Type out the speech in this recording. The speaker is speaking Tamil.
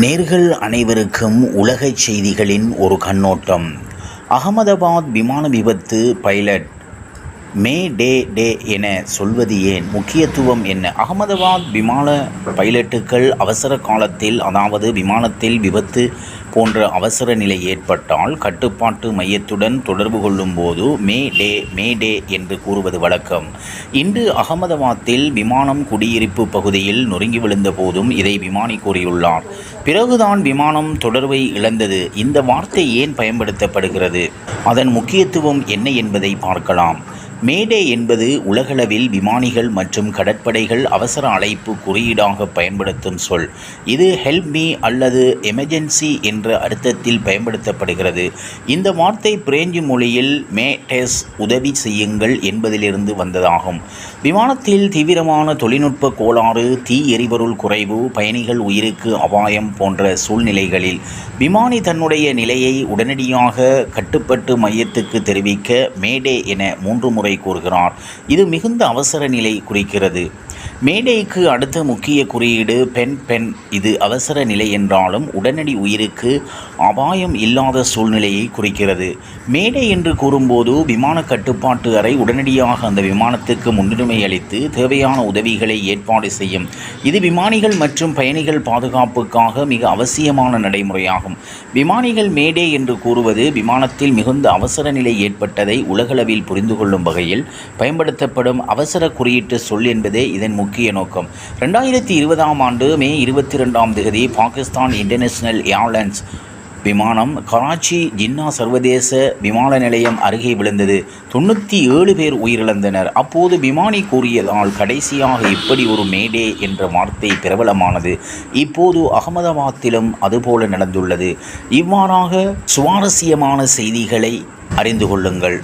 நேர்கள் அனைவருக்கும் உலகச் செய்திகளின் ஒரு கண்ணோட்டம். அகமதாபாத் விமான விபத்து பைலட் மே டே டே என சொல்வது ஏன் முக்கியத்துவம் என்ன? அகமதாபாத் விமான பைலட்டுகள் அவசர காலத்தில் அதாவது விமானத்தில் விபத்து போன்ற அவசர நிலை ஏற்பட்டால் கட்டுப்பாட்டு மையத்துடன் தொடர்பு கொள்ளும்போது மே டே மே டே என்று கூறுவது வழக்கம். இன்று அகமதாபாத்தில் விமானம் குடியிருப்பு பகுதியில் நொறுங்கி விழுந்த போதும் இதை விமானி கூறியுள்ளார். பிறகுதான் விமானம் தொடர்பை இழந்தது. இந்த வார்த்தை ஏன் பயன்படுத்தப்படுகிறது? அதன் முக்கியத்துவம் என்ன என்பதை பார்க்கலாம். மேடே என்பது உலகளவில் விமானிகள் மற்றும் கடற்படைகள் அவசர அழைப்பு குறியீடாக பயன்படுத்தும் சொல். இது ஹெல்ப் மீ அல்லது எமர்ஜென்சி என்ற அர்த்தத்தில் பயன்படுத்தப்படுகிறது. இந்த வார்த்தை பிரெஞ்சு மொழியில் மேடேஸ் உதவி செய்யுங்கள் என்பதிலிருந்து வந்ததாகும். விமானத்தில் தீவிரமான தொழில்நுட்ப கோளாறு தீ எரிபொருள் குறைவு பயணிகள் உயிருக்கு அபாயம் போன்ற சூழ்நிலைகளில் விமானி தன்னுடைய நிலையை உடனடியாக கட்டுப்பட்டு மையத்துக்கு தெரிவிக்க மேடே என மூன்று முறை கூறுகிறார். இது மிகுந்த அவசர நிலை குறிக்கிறது. மேடைக்கு அடுத்த முக்கிய குறியீடு பெண் பெண். இது அவசர நிலை என்றாலும் உடனடி உயிருக்கு அபாயம் இல்லாத சூழ்நிலையை குறிக்கிறது. மேடை என்று கூறும்போது விமான கட்டுப்பாட்டு அறை உடனடியாக அந்த விமானத்துக்கு முன்னுரிமை அளித்து தேவையான உதவிகளை ஏற்பாடு செய்யும். இது விமானிகள் மற்றும் பயணிகள் பாதுகாப்புக்காக மிக அவசியமான நடைமுறையாகும். விமானிகள் மேடை என்று கூறுவது விமானத்தில் மிகுந்த அவசர நிலை ஏற்பட்டதை உலகளவில் புரிந்து கொள்ளும் வகையில் பயன்படுத்தப்படும் அவசர குறியீட்டு சொல் என்பதே இதன் முக்கிய நோக்கம். ரெண்டாயிரத்தி இருபதாம் ஆண்டு மே இருபத்தி ரெண்டாம் தேதி பாகிஸ்தான் இன்டர்நேஷனல் ஏர்லைன்ஸ் விமானம் கராச்சி ஜின்னா சர்வதேச விமான நிலையம் அருகே விழுந்தது. தொண்ணூற்றி ஏழு பேர் உயிரிழந்தனர். அப்போது விமானி கூறியதால் கடைசியாக இப்படி ஒரு மேடே என்ற வார்த்தை பிரபலமானது. இப்போது அகமதாபாத்திலும் அதுபோல நடந்துள்ளது. இவ்வாறாக சுவாரஸ்யமான செய்திகளை அறிந்து கொள்ளுங்கள்.